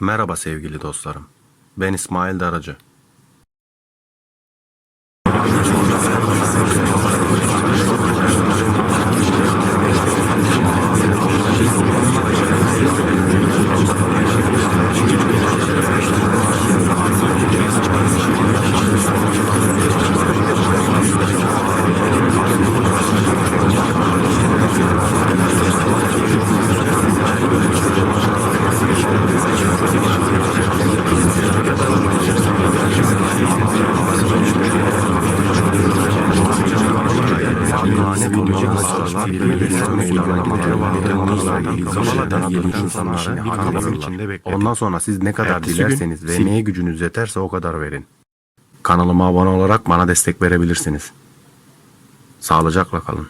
Merhaba sevgili dostlarım. Ben İsmail Daracı. Lanet olacak sıralar birbirlerine uygulamaları insanları Ondan sonra siz ne kadar Ertesi dilerseniz gün ve neye gücünüz yeterse o kadar verin. Kanalıma abone olarak bana destek verebilirsiniz. Sağlıcakla kalın.